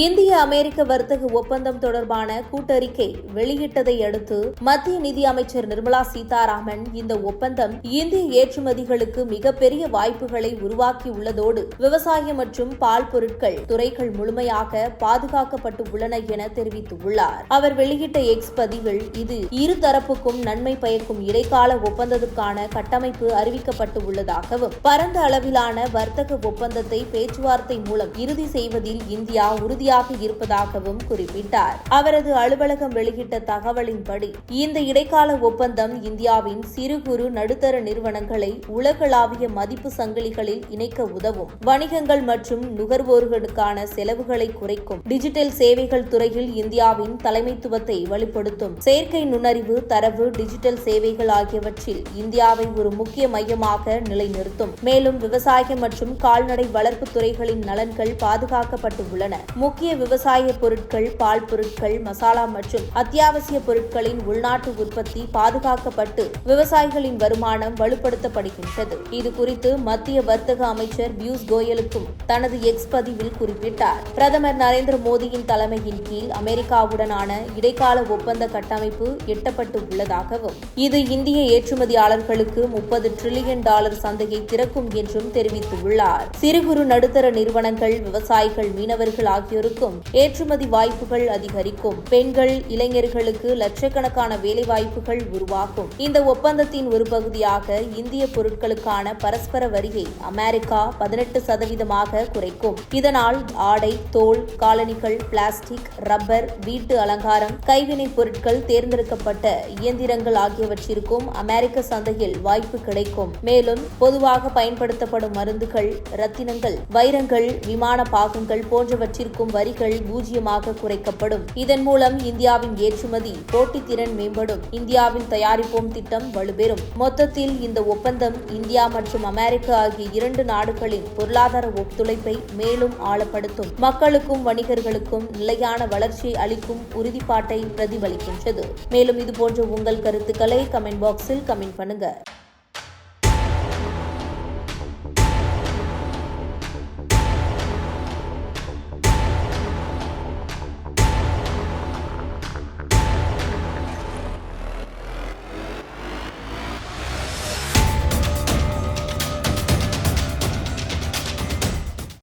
இந்திய அமெரிக்க வர்த்தக ஒப்பந்தம் தொடர்பான கூட்டறிக்கை வெளியிட்டதை அடுத்து மத்திய நிதி அமைச்சர் நிர்மலா சீதாராமன் இந்த ஒப்பந்தம் இந்திய ஏற்றுமதிகளுக்கு மிகப்பெரிய வாய்ப்புகளை உருவாக்கியுள்ளதோடு விவசாயம் மற்றும் பால் பொருட்கள் துறைகள் முழுமையாக பாதுகாக்கப்பட்டு உள்ளன என தெரிவித்துள்ளார். அவர் வெளியிட்ட எக்ஸ் பதிவில் இது இரு தரப்புக்கும் நன்மை பயக்கும் இடைக்கால ஒப்பந்தத்துக்கான கட்டமைப்பு அறிவிக்கப்பட்டு உள்ளதாகவும் பரந்த அளவிலான வர்த்தக ஒப்பந்தத்தை பேச்சுவார்த்தை மூலம் இறுதி செய்வதில் இந்தியா உறுதி உறுதியாக இருப்பதாகவும் குறிப்பிட்டார். அவரது அலுவலகம் வெளியிட்ட தகவலின்படி இந்த இடைக்கால ஒப்பந்தம் இந்தியாவின் சிறு குறு நடுத்தர நிறுவனங்களை உலகளாவிய மதிப்பு சங்கிலிகளில் இணைக்க உதவும். வணிகங்கள் மற்றும் நுகர்வோர்களுக்கான செலவுகளை குறைக்கும். டிஜிட்டல் சேவைகள் துறையில் இந்தியாவின் தலைமைத்துவத்தை வலுப்படுத்தும். செயற்கை நுண்ணறிவு தரவு டிஜிட்டல் சேவைகள் ஆகியவற்றில் இந்தியாவை ஒரு முக்கிய மையமாக நிலைநிறுத்தும். மேலும் விவசாயம் மற்றும் கால்நடை வளர்ப்பு துறைகளின் நலன்கள் பாதுகாக்கப்பட்டு உள்ளன. முக்கிய விவசாய பொருட்கள் பால் பொருட்கள் மசாலா மற்றும் அத்தியாவசிய பொருட்களின் உள்நாட்டு உற்பத்தி பாதுகாக்கப்பட்டு விவசாயிகளின் வருமானம் வலுப்படுத்தப்படுகின்றது. இது குறித்து மத்திய வர்த்தக அமைச்சர் பியூஷ் கோயலுக்கும் தனது எக்ஸ் பதிவில் குறிப்பிட்டார். பிரதமர் நரேந்திர மோடியின் தலைமையின் கீழ் அமெரிக்காவுடனான இடைக்கால ஒப்பந்த கட்டமைப்பு எட்டப்பட்டு உள்ளதாகவும் இது இந்திய ஏற்றுமதியாளர்களுக்கு முப்பது டிரில்லியன் டாலர் சந்தையை திறக்கும் என்றும் தெரிவித்துள்ளார். சிறு குறு நடுத்தர நிறுவனங்கள் விவசாயிகள் மீனவர்கள் ஆகியோருக்கும் ஏற்றுமதி வாய்ப்புகள் அதிகரிக்கும். பெண்கள் இளைஞர்களுக்கு லட்சக்கணக்கான வேலைவாய்ப்புகள் உருவாகும். இந்த ஒப்பந்தத்தின் ஒரு பகுதியாக இந்திய பொருட்களுக்கான பரஸ்பர வரியை அமெரிக்கா பதினெட்டு சதவீதமாக குறைக்கும். இதனால் ஆடை தோல் காலணிகள் பிளாஸ்டிக் ரப்பர் வீட்டு அலங்காரம் கைவினைப் பொருட்கள் தேர்ந்தெடுக்கப்பட்ட இயந்திரங்கள் ஆகியவற்றிற்கும் அமெரிக்க சந்தையில் வாய்ப்பு கிடைக்கும். மேலும் பொதுவாக பயன்படுத்தப்படும் மருந்துகள் ரத்தினங்கள் வைரங்கள் விமான பாகங்கள் போன்றவற்றிற்கும் வரிகள் பூஜ்ஜியமாக குறைக்கப்படும். இதன் மூலம் இந்தியாவின் ஏற்றுமதி போட்டித்திறன் மேம்படும். இந்தியாவில் தயாரிப்போம் திட்டம் வலுப்பெறும். மொத்தத்தில் இந்த ஒப்பந்தம் இந்தியா மற்றும் அமெரிக்கா ஆகிய இரண்டு நாடுகளின் பொருளாதார ஒத்துழைப்பை மேலும் ஆழப்படுத்தும். மக்களுக்கும் வணிகர்களுக்கும் நிலையான வளர்ச்சியை அளிக்கும் உறுதிப்பாட்டை பிரதிபலிக்கின்றது. மேலும் இதுபோன்ற உங்கள் கருத்துக்களை கமெண்ட் பாக்ஸில் கமெண்ட் பண்ணுங்க.